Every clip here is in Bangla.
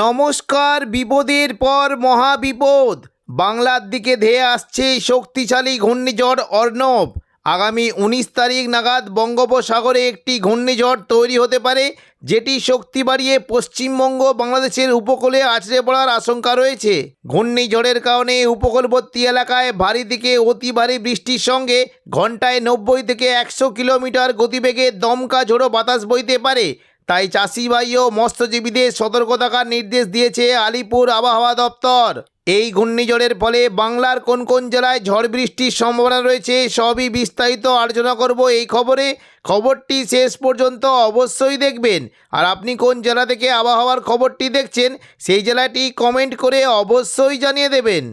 নমস্কার, বিপদের পর মহাবিপদ। বাংলার দিকে ধেয়ে আসছে শক্তিশালী ঘূর্ণিঝড় অর্ণব। আগামী উনিশ তারিখ নাগাদ বঙ্গোপসাগরে একটি ঘূর্ণিঝড় তৈরি হতে পারে, যেটি শক্তি বাড়িয়ে পশ্চিমবঙ্গ বাংলাদেশের উপকূলে আছড়ে পড়ার আশঙ্কা রয়েছে। ঘূর্ণিঝড়ের কারণে উপকূলবর্তী এলাকায় ভারী থেকে অতি ভারী বৃষ্টির সঙ্গে ঘন্টায় নব্বই থেকে একশো কিলোমিটার গতিবেগে দমকা ঝোড়ো বাতাস বইতে পারে। তাই চাষিবাই ও মৎস্যজীবীদের সতর্ক থাকার নির্দেশ দিয়েছে আলিপুর আবহাওয়া দপ্তর। এই ঘূর্ণিঝড়ের ফলে বাংলার কোন কোন জেলায় ঝড় বৃষ্টির সম্ভাবনা রয়েছে সবই বিস্তারিত আলোচনা করব এই খবরে। খবরটি শেষ পর্যন্ত অবশ্যই দেখবেন। আর আপনি কোন জেলা থেকে আবহাওয়ার খবরটি দেখছেন, সেই জেলাটি কমেন্ট করে অবশ্যই জানিয়ে দেবেন।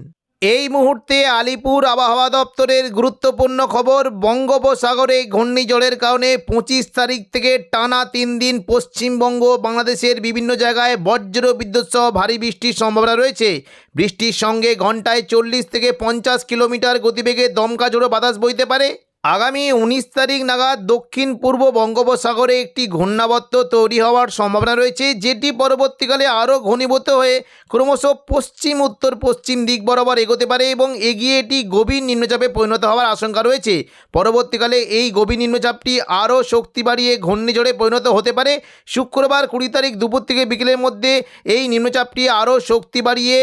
এই মুহূর্তে আলিপুর আবহাওয়া দপ্তরের গুরুত্বপূর্ণ খবর, বঙ্গোপসাগরে ঘূর্ণিঝড়ের কারণে পঁচিশ তারিখ থেকে টানা তিন দিন পশ্চিমবঙ্গ বাংলাদেশের বিভিন্ন জায়গায় বজ্র বিদ্যুৎ সহ ভারী বৃষ্টির সম্ভাবনা রয়েছে। বৃষ্টির সঙ্গে ঘন্টায় চল্লিশ থেকে পঞ্চাশ কিলোমিটার গতিবেগে দমকা জোড়ো বাতাস বইতে পারে। আগামী উনিশ তারিখ নাগাদ দক্ষিণ পূর্ব বঙ্গোপসাগরে একটি ঘূর্ণাবর্ত তৈরি হওয়ার সম্ভাবনা রয়েছে, যেটি পরবর্তীকালে আরও ঘনীভূত হয়ে ক্রমশ পশ্চিম, উত্তর, পশ্চিম দিক বরাবর এগোতে পারে এবং এগিয়ে এটি গভীর নিম্নচাপে পরিণত হওয়ার আশঙ্কা রয়েছে। পরবর্তীকালে এই গভীর নিম্নচাপটি আরও শক্তি বাড়িয়ে ঘূর্ণিঝড়ে পরিণত হতে পারে। শুক্রবার কুড়ি তারিখ দুপুর থেকে বিকেলের মধ্যে এই নিম্নচাপটি আরও শক্তি বাড়িয়ে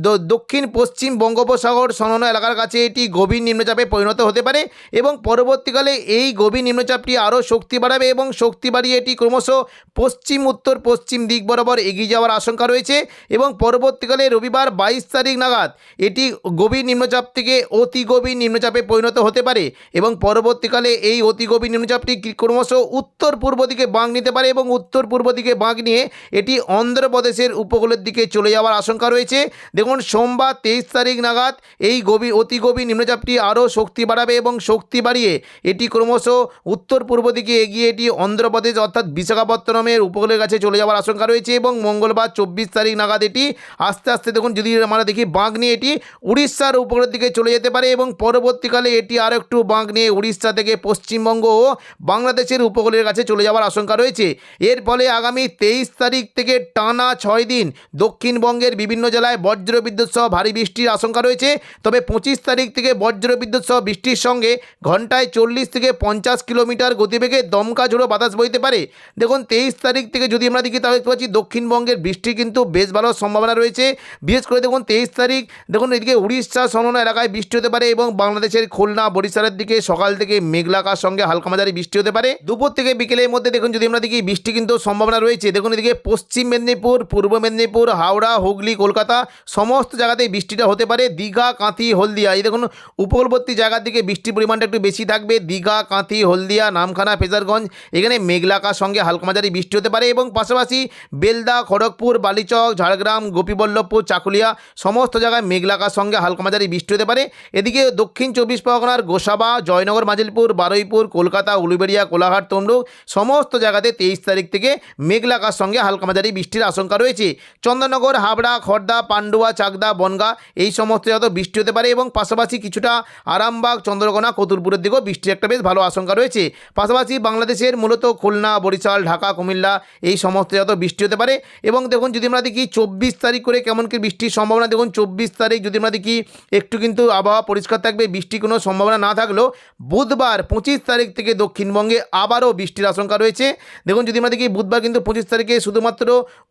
দক্ষিণ পশ্চিম বঙ্গোপসাগর সংলগ্ন এলাকার কাছে এটি গভীর নিম্নচাপে পরিণত হতে পারে এবং পরবর্তীকালে এই গভীর নিম্নচাপটি আরও শক্তি বাড়াবে এবং শক্তি বাড়িয়ে এটি ক্রমশ পশ্চিম, উত্তর, পশ্চিম দিক বরাবর এগিয়ে যাওয়ার আশঙ্কা রয়েছে এবং পরবর্তীকালে রবিবার বাইশ তারিখ নাগাদ এটি গভীর নিম্নচাপ থেকে অতি গভীর নিম্নচাপে পরিণত হতে পারে এবং পরবর্তীকালে এই অতি গভীর নিম্নচাপটি ক্রমশ উত্তর পূর্ব দিকে বাঁক নিতে পারে এবং উত্তর পূর্ব দিকে বাঁক নিয়ে এটি অন্ধ্রপ্রদেশের উপকূলের দিকে চলে যাওয়ার আশঙ্কা রয়েছে। দেখুন, সোমবার তেইশ তারিখ নাগাদ এই গভীর, অতি গভীর নিম্নচাপটি আরও শক্তি বাড়াবে এবং শক্তি বাড়িয়ে এটি ক্রমশ উত্তর পূর্ব দিকে এগিয়ে এটি অন্ধ্রপ্রদেশ অর্থাৎ বিশাখাপত্তনমের উপকূলের কাছে চলে যাওয়ার আশঙ্কা রয়েছে এবং মঙ্গলবার চব্বিশ তারিখ নাগাদ এটি আস্তে আস্তে দেখুন, যদি আমরা দেখি বাঁক নিয়ে এটি উড়িষ্যার উপকূলের দিকে চলে যেতে পারে এবং পরবর্তীকালে এটি আরও একটু বাঁক নিয়ে উড়িষ্যা থেকে পশ্চিমবঙ্গ ও বাংলাদেশের উপকূলের কাছে চলে যাওয়ার আশঙ্কা রয়েছে। এর ফলে আগামী তেইশ তারিখ থেকে টানা ছয় দিন দক্ষিণবঙ্গের বিভিন্ন জেলায় বজ্রবিদ্যুৎ সহ ভারী বৃষ্টির আশঙ্কা রয়েছে। তবে পঁচিশ তারিখ থেকে বজ্রবিদ্যুৎ সহ বৃষ্টির সঙ্গে ঘন্টায় চল্লিশ থেকে পঞ্চাশ কিলোমিটার গতিবেগে দমকা ঝোড়ো বাতাস বইতে পারে। দেখুন, তেইশ তারিখ থেকে যদি আমরা দেখি, তাহলে দেখতে পাচ্ছি দক্ষিণবঙ্গের বৃষ্টি কিন্তু বেশ ভালো সম্ভাবনা রয়েছে। বিশেষ করে দেখুন, তেইশ তারিখ, দেখুন, এদিকে উড়িষ্যা সংলগ্ন এলাকায় বৃষ্টি হতে পারে এবং বাংলাদেশের খুলনা, বরিশালের দিকে সকাল থেকে মেঘলাকার সঙ্গে হালকা মাঝারি বৃষ্টি হতে পারে। দুপুর থেকে বিকেলের মধ্যে দেখুন, যদি আমরা দেখি, বৃষ্টি কিন্তু সম্ভাবনা রয়েছে। দেখুন, এদিকে পশ্চিম মেদিনীপুর, পূর্ব মেদিনীপুর, হাওড়া, হুগলি, কলকাতা সমস্ত জায়গাতেই বৃষ্টিটা হতে পারে। দীঘা, কাঁথি, হলদিয়া। এই দেখুন, উপকূলবর্তী জায়গার দিকে বৃষ্টির পরিমাণটা একটু বেশি থাকবে। দীঘা, কাঁথি, হলদিয়া, নামখানা, ফেজারগঞ্জ, এখানে মেঘলাকার সঙ্গে হালকা মাঝারি বৃষ্টি হতে পারে এবং পাশাপাশি বেলদা, খড়গপুর, বালিচক, ঝাড়গ্রাম, গোপীবল্লভপুর, চাকুলিয়া সমস্ত জায়গায় মেঘলাকার সঙ্গে হালকা মাঝারি বৃষ্টি হতে পারে। এদিকে দক্ষিণ চব্বিশ পরগনার গোসাবা, জয়নগর, মাজিলপুর, বারুইপুর, কলকাতা, উলুবেড়িয়া, কোলাঘাট, তমলুক সমস্ত জায়গাতে তেইশ তারিখ থেকে মেঘলাকার সঙ্গে হালকা মাঝারি বৃষ্টির আশঙ্কা রয়েছে। চন্দননগর হাবড়া খড়দা পান্ডুয়া চাকদা, বনগা এই সমস্ত জায়গা বৃষ্টি হতে পারে এবং পাশাপাশি কিছুটা আরামবাগ, চন্দ্রকোনা কতুলপুরের দিকেও বৃষ্টির একটা বেশ ভালো আশঙ্কা রয়েছে। পাশাপাশি বাংলাদেশের মূলত খুলনা, বরিশাল, ঢাকা, কুমিল্লা এই সমস্ত জায়গা বৃষ্টি হতে পারে এবং দেখুন যদি আমরা দেখি চব্বিশ তারিখ করে কেমন কি বৃষ্টির সম্ভাবনা, দেখুন চব্বিশ তারিখ যদি আমরা দেখি একটু কিন্তু আবহাওয়া পরিষ্কার থাকবে, বৃষ্টি কোনো সম্ভাবনা না থাকলেও বুধবার পঁচিশ তারিখ থেকে দক্ষিণবঙ্গে আবারও বৃষ্টির আশঙ্কা রয়েছে। দেখুন যদি আমরা দেখি বুধবার কিন্তু পঁচিশ তারিখে শুধুমাত্র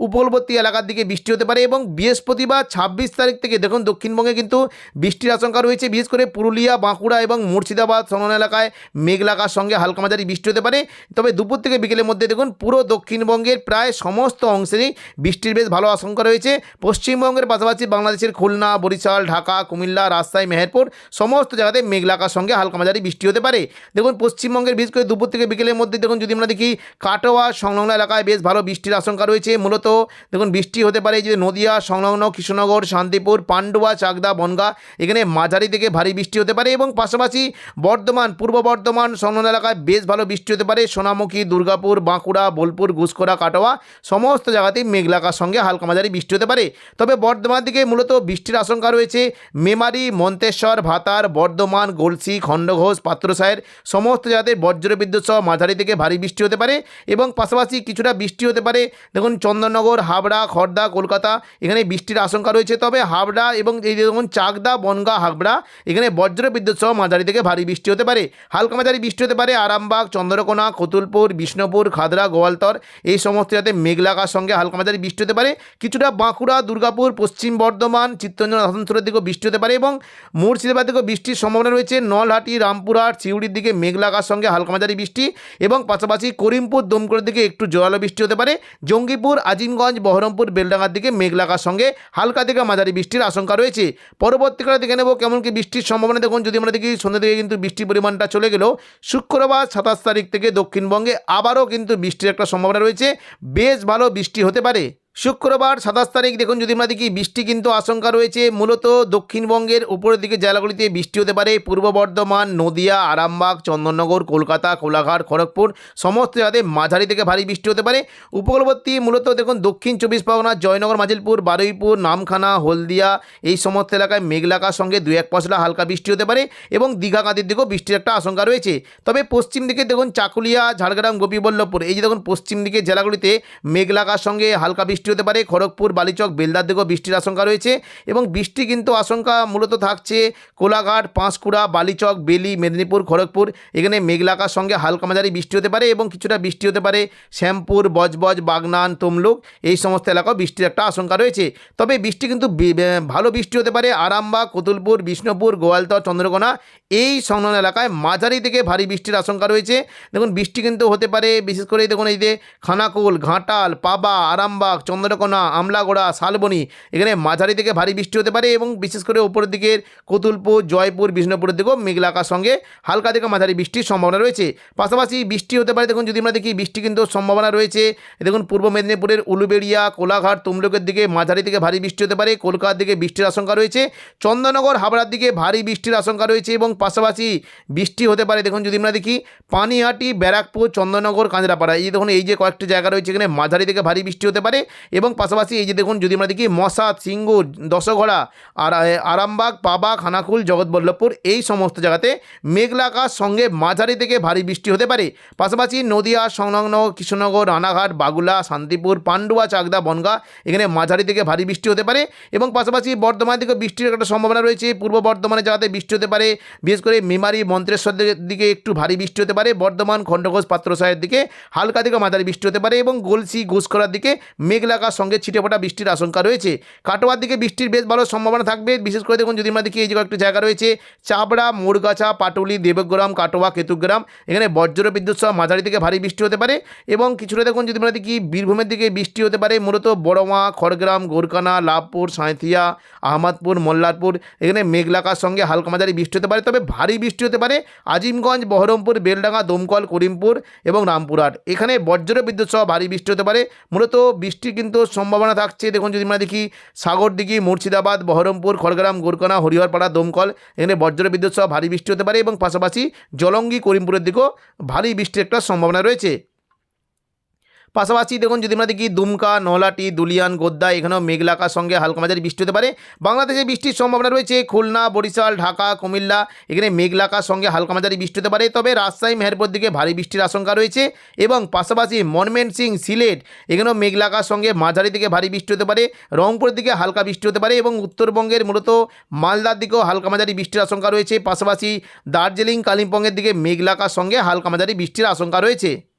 উপকূলবর্তী এলাকার দিকে বৃষ্টি হতে পারে এবং বৃহস্পতিবার ছাব্বিশ তারিখ থেকে দেখুন, দক্ষিণবঙ্গে কিন্তু বৃষ্টির আশঙ্কা রয়েছে, বিশেষ করে পুরুলিয়া, বাঁকুড়া এবং মুর্শিদাবাদ সংলগ্ন এলাকায় মেঘলাকার সঙ্গে হালকা মাঝারি বৃষ্টি হতে পারে। তবে দুপুর থেকে বিকেলের মধ্যে দেখুন, পুরো দক্ষিণবঙ্গের প্রায় সমস্ত অংশেরই বৃষ্টির বেশ ভালো আশঙ্কা রয়েছে। পশ্চিমবঙ্গের পাশাপাশি বাংলাদেশের খুলনা, বরিশাল, ঢাকা, কুমিল্লা, রাজশাহী, মেহেরপুর সমস্ত জায়গাতে মেঘলাকার সঙ্গে হালকা মাঝারি বৃষ্টি হতে পারে। দেখুন, পশ্চিমবঙ্গের বিশেষ করে দুপুর থেকে বিকেলের মধ্যে দেখুন, যদি আমরা দেখি, কাটোয়া সংলগ্ন এলাকায় বেশ ভালো বৃষ্টির আশঙ্কা রয়েছে। মূলত দেখুন, বৃষ্টি হতে পারে যে নদিয়া, সংলগ্ন কৃষ্ণনগর চন্দননগর শান্তিপুর, পান্ডুয়া, চাকদা, বনগা, এখানে মাঝারি থেকে ভারী বৃষ্টি হতে পারে এবং পাশাপাশি বর্ধমান, পূর্ব বর্ধমান, সংলগ্ন এলাকায় বেশ ভালো বৃষ্টি হতে পারে। সোনামুখী, দুর্গাপুর, বাঁকুড়া, বোলপুর ঘুষকরা কাটোয়া সমস্ত জায়গাতেই মেঘলাকার সঙ্গে হালকা মাঝারি বৃষ্টি হতে পারে। তবে বর্ধমান দিকে মূলত বৃষ্টির আশঙ্কা রয়েছে। মেমারি, মন্তেশ্বর, ভাতার, বর্ধমান, গলসি, খণ্ডঘোষ পাত্রসায়ের সমস্ত জায়গাতে বজ্র বিদ্যুৎ সহ মাঝারি থেকে ভারী বৃষ্টি হতে পারে এবং পাশাপাশি কিছুটা বৃষ্টি হতে পারে। দেখুন চন্দননগর, হাবড়া খড়দা কলকাতা এখানে বৃষ্টির আশঙ্কা রয়েছে। তবে হাবড়া এবং এই যে দেখুন চাকদা, বনগা, হাবড়া, এখানে বজ্র বিদ্যুৎ সহ মাঝারি থেকে ভারী বৃষ্টি হতে পারে। হালকা মাঝারি বৃষ্টি হতে পারে আরামবাগ, চন্দ্রকোনা, কতুলপুর, বিষ্ণুপুর, খাদরা, গোয়ালতর। এই সমস্ত জায়গাতে মেঘলাকার সঙ্গে হালকা মাঝারি বৃষ্টি হতে পারে। কিছুটা বাঁকুড়া, দুর্গাপুর, পশ্চিম বর্ধমান, চিত্তরঞ্জন আসানসোলের দিকেও বৃষ্টি হতে পারে এবং মুর্শিদাবাদ দিকেও বৃষ্টির সম্ভাবনা রয়েছে। নলহাটি, রামপুরহাট, সিউড়ির দিকে মেঘলাকার সঙ্গে হালকা মাঝারি বৃষ্টি এবং পাশাপাশি করিমপুর, দমকলের দিকে একটু জোরালো বৃষ্টি হতে পারে। জঙ্গিপুর, আজিমগঞ্জ, বহরমপুর, বেলডাঙ্গার দিকে মেঘলাকার সঙ্গে হালকা থেকে মাঝারি বৃষ্টির আশঙ্কা রয়েছে। পরবর্তীকালে দেখে নেব কেমন কি বৃষ্টির সম্ভাবনা। দেখুন, যদি আমরা দেখি, সন্ধ্যা দিকে কিন্তু বৃষ্টির পরিমাণটা চলে গেল। শুক্রবার সাতাশ তারিখ থেকে দক্ষিণবঙ্গে আবারও কিন্তু বৃষ্টির একটা সম্ভাবনা রয়েছে। বেশ ভালো বৃষ্টি হতে পারে। শুক্রবার সাতাশ তারিখ, দেখুন যদি আমরা দেখি, বৃষ্টি কিন্তু আশঙ্কা রয়েছে। মূলত দক্ষিণবঙ্গের উপরের দিকে জেলাগুলিতে বৃষ্টি হতে পারে। পূর্ব বর্ধমান, নদিয়া, আরামবাগ, চন্দননগর, কলকাতা, কোলাঘাট, খড়গপুর সমস্ত জায়গাতে মাঝারি থেকে ভারী বৃষ্টি হতে পারে। উপকূলবর্তী মূলত দেখুন, দক্ষিণ চব্বিশ পরগনা, জয়নগর, মাজিলপুর, বারুইপুর, নামখানা, হলদিয়া এই সমস্ত এলাকায় মেঘলাকার সঙ্গে দু এক পশলা হালকা বৃষ্টি হতে পারে এবং দীঘা কাঁদির দিকেও বৃষ্টির একটা আশঙ্কা রয়েছে। তবে পশ্চিম দিকে দেখুন, চাকুলিয়া, ঝাড়গ্রাম, গোপীবল্লভপুর এই যে দেখুন, পশ্চিম দিকের জেলাগুলিতে মেঘলাকার সঙ্গে হালকা বৃষ্টি হতে পারে। খড়গপুর, বালিচক, বেলদার দিকেও বৃষ্টির আশঙ্কা রয়েছে এবং বৃষ্টি কিন্তু আশঙ্কা মূলত থাকছে কোলাঘাট, পাঁশকুড়া, বালিচক, বেলি, মেদিনীপুর, খড়গপুর। এখানে মেঘলাকার সঙ্গে হালকা মাঝারি বৃষ্টি হতে পারে এবং কিছুটা বৃষ্টি হতে পারে শ্যামপুর, বজবজ, বাগনান, তমলুক এই সমস্ত এলাকাও বৃষ্টির একটা আশঙ্কা রয়েছে। তবে বৃষ্টি কিন্তু ভালো বৃষ্টি হতে পারে আরামবাগ, কতুলপুর, বিষ্ণুপুর, গোয়ালতর, চন্দ্রকোনা এই সংলগ্ন এলাকায় মাঝারি থেকে ভারী বৃষ্টির আশঙ্কা রয়েছে। দেখুন, বৃষ্টি কিন্তু হতে পারে বিশেষ করে দেখুন এই যে খানাকুল, ঘাটাল, পাবা, আরামবাগ চন্দ্রকোনা, আমলাগোড়া, শালবনি, এখানে মাঝারি থেকে ভারী বৃষ্টি হতে পারে এবং বিশেষ করে উপরের দিকের কতুলপুর, জয়পুর, বিষ্ণুপুরের দিকেও মেঘলাকার সঙ্গে হালকা থেকে মাঝারি বৃষ্টির সম্ভাবনা রয়েছে। পাশাপাশি বৃষ্টি হতে পারে, দেখুন যদি আমরা দেখি, বৃষ্টি কিন্তু সম্ভাবনা রয়েছে। দেখুন, পূর্ব মেদিনীপুরের উলুবেড়িয়া, কোলাঘাট, তমলুকের দিকে মাঝারি থেকে ভারী বৃষ্টি হতে পারে, কলকাতার দিকে বৃষ্টির আশঙ্কা রয়েছে। চন্দননগর হাবড়ার দিকে ভারী বৃষ্টির আশঙ্কা রয়েছে এবং পাশাপাশি বৃষ্টি হতে পারে, দেখুন যদি আমরা দেখি, পানিহাটি, ব্যারাকপুর চন্দননগর কাঁচরাপাড়া, এই দেখুন, এই যে কয়েকটি জায়গা রয়েছে, এখানে মাঝারি থেকে ভারী বৃষ্টি হতে পারে। এবং পাশাপাশি এই যে দেখুন, যদি আমরা দেখি মশাদ, সিঙ্গুর দশঘড়া আর আরামবাগ, পাবা, খানাকুল, জগৎবল্লভপুর, এই সমস্ত জায়গাতে মেঘলাকার সঙ্গে মাঝারি থেকে ভারী বৃষ্টি হতে পারে। পাশাপাশি নদিয়া, সংলগ্ন কৃষ্ণনগর, রানাঘাট, বাগুলা, শান্তিপুর, পান্ডুয়া, চাকদা, বনগা, এখানে মাঝারি থেকে ভারী বৃষ্টি হতে পারে এবং পাশাপাশি বর্ধমান দিকে বৃষ্টির একটা সম্ভাবনা রয়েছে। পূর্ব বর্ধমানের জায়গাতে বৃষ্টি হতে পারে, বিশেষ করে মেমারি মন্ত্রেশ্বর দিকে- একটু ভারী বৃষ্টি হতে পারে। বর্ধমান, খণ্ডঘোষ পাত্রসায়ের দিকে হালকা থেকে মাঝারি বৃষ্টি হতে পারে এবং গলসি ঘুষকরার দিকে মেঘলাকার সঙ্গে ছিটেফোঁটা বৃষ্টির আশঙ্কা রয়েছে। কাটোয়ার দিকে বৃষ্টির বেশ ভালো সম্ভাবনা থাকবে। বিশেষ করে দেখুন যদি আমরা দেখি এই যে কয়েকটি জায়গা রয়েছে, চাবড়া মোড়গাছা পাটুলি, দেবগ্রাম, কাটোয়া, কেতুগ্রাম, এখানে বজ্র বিদ্যুৎ সহ মাঝারি থেকে ভারী বৃষ্টি হতে পারে এবং কিছুটা দেখুন যদি আমরা দেখি বীরভূমের দিকে বৃষ্টি হতে পারে। মূলত বড়মা খড়গ্রাম গোরকানা লাভপুর সাঁথিয়া আহমদপুর, মোল্লারপুর, এখানে মেঘলাকার সঙ্গে হালকা মাঝারি বৃষ্টি হতে পারে। তবে ভারী বৃষ্টি হতে পারে আজিমগঞ্জ, বহরমপুর, বেলডাঙ্গা, দমকল, করিমপুর এবং রামপুরহাট। এখানে বজ্র বিদ্যুৎ সহ ভারী বৃষ্টি হতে পারে। মূলত বৃষ্টির কিন্তু সম্ভাবনা থাকছে। দেখুন, যদি আমরা দেখি সাগরদিঘি মুর্শিদাবাদ, বহরমপুর, খড়গ্রাম গোরকানা হরিহরপাড়া, দমকল, এখানে বজ্র বিদ্যুৎ সহ ভারী বৃষ্টি হতে পারে এবং পাশাপাশি জলঙ্গি, করিমপুরের দিকেও ভারী বৃষ্টির একটা সম্ভাবনা রয়েছে। পাশাপাশি দেখুন, যদি আমরা দেখি দুমকা, নলাটি, দুলিয়ান, গোদ্দা, এখানেও মেঘলাকার সঙ্গে হালকা মাঝারি বৃষ্টি হতে পারে। বাংলাদেশে বৃষ্টির সম্ভাবনা রয়েছে, খুলনা, বরিশাল, ঢাকা, কুমিল্লা, এখানে মেঘলাকার সঙ্গে হালকা মাঝারি বৃষ্টি হতে পারে। তবে রাজশাহী, মেহেরপুর দিকে ভারী বৃষ্টির আশঙ্কা রয়েছে এবং পাশাপাশি মনমেন্ট সিং সিলেট, এখানেও মেঘলাকার সঙ্গে মাঝারি দিকে ভারী বৃষ্টি হতে পারে। রংপুরের দিকে হালকা বৃষ্টি হতে পারে এবং উত্তরবঙ্গের মূলত মালদার দিকেও হালকা মাঝারি বৃষ্টির আশঙ্কা রয়েছে। পাশাপাশি দার্জিলিং, কালিম্পংয়ের দিকে মেঘলাকার সঙ্গে হালকা মাঝারি বৃষ্টির আশঙ্কা রয়েছে।